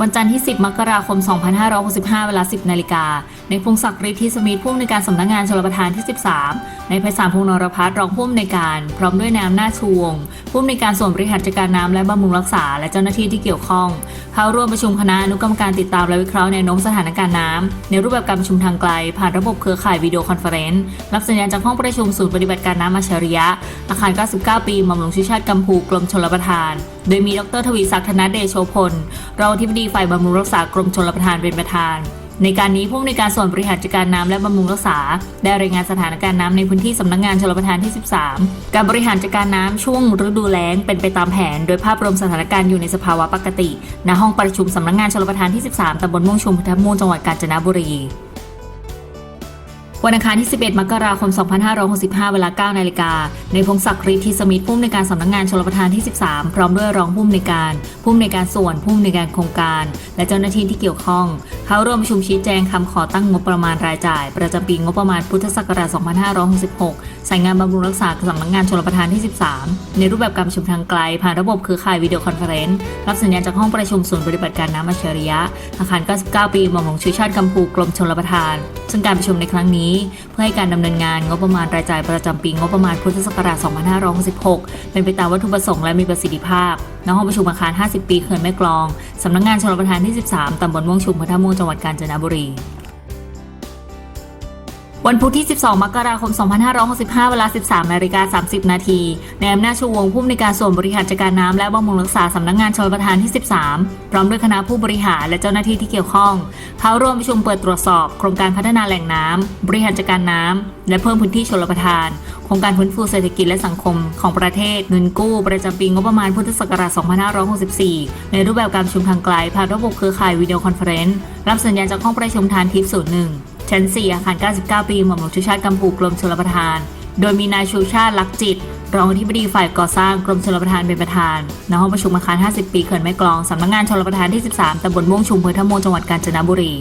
วันจันทร์ที่ 10 มกราคม 2565 เวลา 10 นาฬิกา ในพงศักดิ์ฤทธิสมิทธิ์ผู้อำนวยการสำนักงานชลประทานที่ 13 ในไพศาลพงษ์นรพัฒน์รองผู้อำนวยการ พร้อมด้วยนายอำนาจชูวงผู้อำนวยการส่วนบริหารจัดการน้ำและบำรุงรักษา และเจ้าหน้าที่ที่เกี่ยวข้อง เข้าร่วมประชุมคณะอนุกรรมการติดตามและวิเคราะห์แนวโน้มสถานการณ์น้ำในรูปแบบการประชุมทางไกล ผ่านระบบเครือข่ายวิดีโอคอนเฟอเรนซ์รับสัญญาณจากห้องประชุมศูนย์ปฏิบัติการน้ำอัจฉริยะ อาคาร 99 ปีมอมหลวงชุชาติกัมพูกรมชลประทาน โดยมีดรทวีศักดิ์ธนเดชโชพลรองอธิบดีฝ่ายบำรุงรักษากรมชลประทานเป็นประธาน ในการนี้ผู้อำนวยการส่วนบริหารจัดการน้ำและบำรุงรักษา ได้รายงานสถานการณ์น้ำในพื้นที่สำนักงานชลประทานที่ 13 การบริหารจัดการน้ำช่วงฤดูแล้งเป็นไปตามแผน โดยภาพรวมสถานการณ์อยู่ในสภาวะปกติ ณห้องประชุมสำนักงานชลประทานที่ 13ตำบลม่วงชุมพุทธมูลจังหวัดกาญจนบุรี วันอังคารที่ 11 มกราคม 2565 เวลา 9 นาฬิกา ในพงศักดิ์ฤทธิสมิทธิ์ผู้อำนวยการสำนักงานชลประทานที่ 13 พร้อมด้วยรองผู้อำนวยการ ผู้อำนวยการส่วนผู้อำนวยการโครงการ และเจ้าหน้าที่ที่เกี่ยวข้องเข้าร่วมประชุมชี้แจงคำขอตั้งงบประมาณรายจ่าย ประจำปีงบประมาณพุทธศักราช 2566 สายงานบำรุงรักษาสำนักงานชลประทานที่ 13 ในรูปแบบการประชุมทางไกล ผ่านระบบเครือข่ายวิดีโอคอนเฟอเรนซ์รับสัญญาณจากห้องประชุมศูนย์ปฏิบัติการน้ำอัจฉริยะ อาคาร 99 ปีหม่อมหลวงชูชาติกัมพูกรมชลประทาน ซึ่งการประชุมในครั้งนี้ เพื่อให้การดำเนินงานงบประมาณรายจ่ายประจำปีงบประมาณพุทธศักราช 2566 เป็นไปตามวัตถุประสงค์และมีประสิทธิภาพ ณห้องประชุมอาคาร 50 ปีเขื่อนแม่กลอง สำนักงานชลประทานที่ 13 ตำบลม่วงชุมพัทม่วงจังหวัดกาญจนบุรี วันพุธที่ 12 มกราคม 2565 เวลา 13นาฬิกา30 นาทีในอำนาจชูวงผู้อำนวยการส่วนบริหารจัดการน้ำและบำรุงรักษาสำนักงานชลประทานที่ 13 พร้อมด้วยคณะผู้บริหารและเจ้าหน้าที่ที่เกี่ยวข้อง เข้าร่วมประชุมเปิดตรวจสอบ โครงการพัฒนาแหล่งน้ำบริหารจัดการน้ำและเพิ่มพื้นที่ชลประทาน โครงการฟื้นฟูเศรษฐกิจและสังคมของประเทศเงินกู้ประจำปีงบประมาณพุทธศักราช 2564 ในรูปแบบการประชุมทางไกลผ่านระบบเครือข่ายวิดีโอคอนเฟอเรนซ์รับสัญญาณจากห้องประชุมทานทิพย์ศูนย์หนึ่ง ชั้น 4 อาคาร 99 ปีหม่อมหลวงชูชาติกำปูกรมชลประทาน โดยมีนายชูชาติลักจิต รองอธิบดีฝ่ายก่อสร้างกรมชลประทานเป็นประธานณห้องประชุมอาคาร 50 ปีเขื่อนแม่กลองสำนักงานชลประทานที่ 13ตำบลม่วงชุมอำเภอท่าม่วงจังหวัดกาญจนบุรี